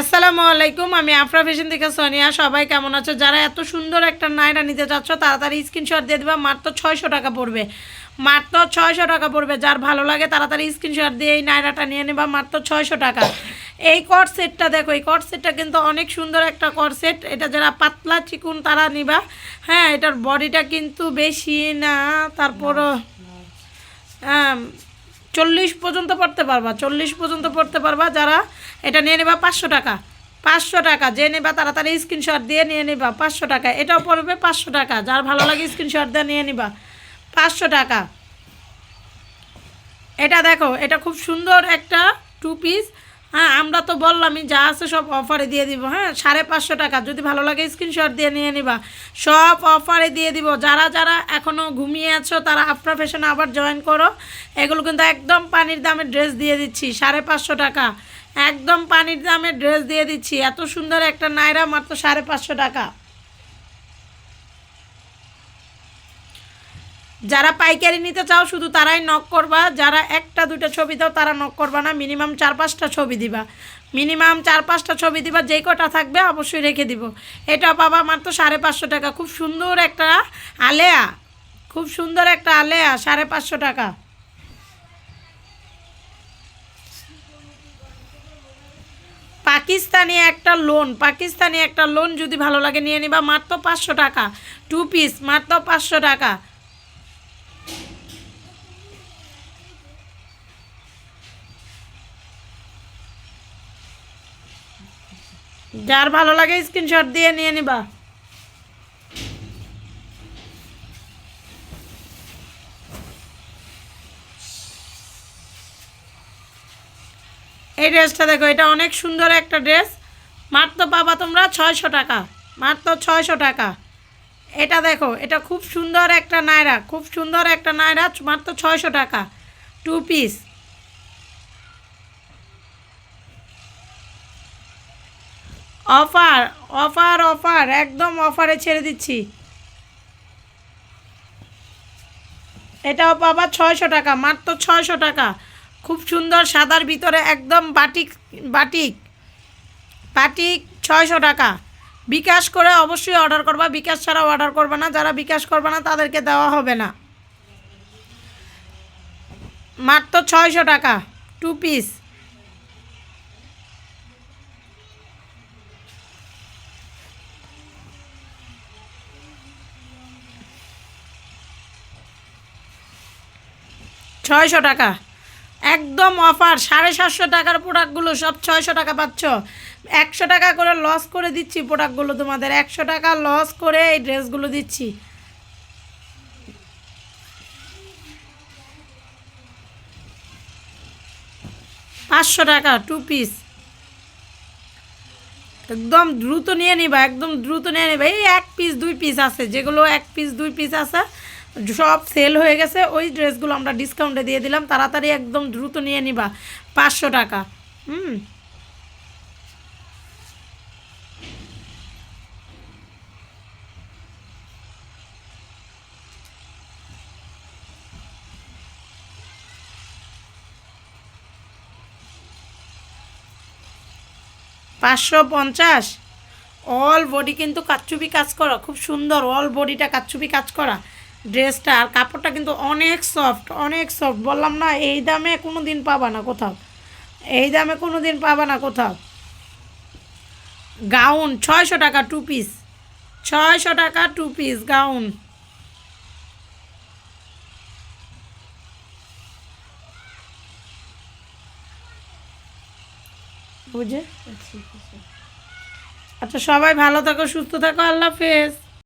আসসালামু আলাইকুম আমি আফরা ফ্যাশন থেকে সোনিয়া। সবাই কেমন আছো? যারা এত সুন্দর একটা নাইরা নিতে চাচ্ছ তাড়াতাড়ি স্ক্রিনশট দিয়ে দেবা। মাত্র ছয়শো টাকা পড়বে। মাত্র ছয়শো টাকা পড়বে। যার ভালো লাগে তাড়াতাড়ি স্ক্রিনশট দিয়ে এই নাইরাটা নিয়ে নেবা। মাত্র ছয়শো টাকা। এই কট সেটটা দেখো এই কট সেটটা কিন্তু অনেক সুন্দর একটা কট সেট এটা যারা পাতলা চিকুন তারা নিবা। হ্যাঁ এটার বডিটা কিন্তু বেশি না তারপরও হ্যাঁ চল্লিশ পর্যন্ত পড়তে পারবা। চল্লিশ পর্যন্ত পড়তে পারবা। যারা এটা নিয়ে নেবা পাঁচশো টাকা। পাঁচশো টাকা, যে নেবা তাড়াতাড়ি স্ক্রিনশট দিয়ে নিয়ে নিবা, পাঁচশো টাকা। এটাও পড়বে পাঁচশো টাকা, যার ভালো লাগে স্ক্রিনশট দিয়ে নিয়ে নিবা, পাঁচশো টাকা। এটা দেখো, এটা খুব সুন্দর একটা টু পিস হ্যাঁ আমরা তো বললামই, যা আছে সব অফারে দিয়ে দিব হ্যাঁ? সাড়ে পাঁচশো টাকা, যদি ভালো লাগে স্ক্রিনশট দিয়ে নিয়ে নিবা। সব অফারে দিয়ে দিব। যারা যারা এখনও ঘুমিয়ে আছো, তারা আফরা ফ্যাশনে আবার জয়েন করো। এগুলো কিন্তু একদম পানির দামে ড্রেস দিয়ে দিচ্ছি, সাড়ে পাঁচশো টাকা। একদম পানির দামে ড্রেস দিয়ে দিচ্ছি। এত সুন্দর একটা নাইরা মাত্র সাড়ে পাঁচশো টাকা। যারা পাইকারি নিতে চাও, শুধু তারাই নক করবা। যারা একটা দুটো ছবি দাও, তারা নক করবা না। মিনিমাম চার, পাঁচটা ছবি দিবা। মিনিমাম চার, পাঁচটা ছবি দিবা, যেই কটা থাকবে অবশ্যই রেখে দিব। এটা পাবা মাত্র সাড়ে পাঁচশো টাকা। খুব সুন্দর একটা আলেয়া। খুব সুন্দর একটা আলেয়া, সাড়ে পাঁচশো টাকা। পাকিস্তানি একটা লোন পাকিস্তানি একটা লোন যদি ভালো লাগে নিয়ে নিবা, মাত্র পাঁচশো টাকা। টু পিস মাত্র পাঁচশো টাকা। যার ভালো লাগে স্ক্রিনশট দিয়ে নিয়ে নিবা। এই ড্রেসটা দেখো, এটা অনেক সুন্দর একটা ড্রেস। মাত্র পাবা তোমরা ছয়শো টাকা। মাত্র ছয়শো টাকা। এটা দেখো, এটা খুব সুন্দর একটা নায়রা, খুব সুন্দর একটা নায়রা, মাত্র ছয়শো টাকা। Two piece offer offer offer, একদম অফারে ছেড়ে দিচ্ছি। এটাও পাবা ছয়শো টাকা, মাত্র ছয়শো টাকা। খুব সুন্দর সাদার ভিতরে একদম বাটিক বাটিক। বাটিক ছয়শো টাকা। বিকাশ করে অবশ্যই অর্ডার করবা। বিকাশ ছাড়া অর্ডার করবে না। যারা বিকাশ করবে না, তাদেরকে দেওয়া হবে না। মাত্র ছয়শো টাকা। টু পিস ছয়শো টাকা। একদম অফার। সাড়ে সাতশো টাকার প্রোডাক্টগুলো সব ছয়শো টাকা পাচ্ছ। একশো টাকা করে লস করে দিচ্ছি প্রোডাক্টগুলো তোমাদের। একশো টাকা লস করে এই ড্রেসগুলো দিচ্ছি। পাঁচশো টাকা টু পিস একদম দ্রুত নিয়ে নিবা, একদম দ্রুত নিয়ে নিবা। এই এক পিস দুই পিস আছে। যেগুলো এক পিস দুই পিস আছে সব সেল হয়ে গেছে, ওই ড্রেসগুলো আমরা ডিসকাউন্টে দিয়ে দিলাম, তাড়াতাড়ি একদম দ্রুত নিয়ে নিবা, পাঁচশো টাকা, হুম। পাঁচশো পঞ্চাশ? অল বডি কিন্তু কাচ্চুপি কাজ করা, খুব সুন্দর অল বডিটা কাচ্চুপি কাজ করা। ড্রেসটা আর কাপড়টা কিন্তু অনেক সফট অনেক সফট বললাম না এই দামে কোনো দিন পাবা না কোথাও। এই দামে কোনো দিন পাবা না কোথাও। গাউন ছয়শো টাকা টু পিস ছয়শো টাকা টু পিস গাউন। বুঝে? আচ্ছা সবাই ভালো থাকো সুস্থ থাকো আল্লাহ হাফেজ।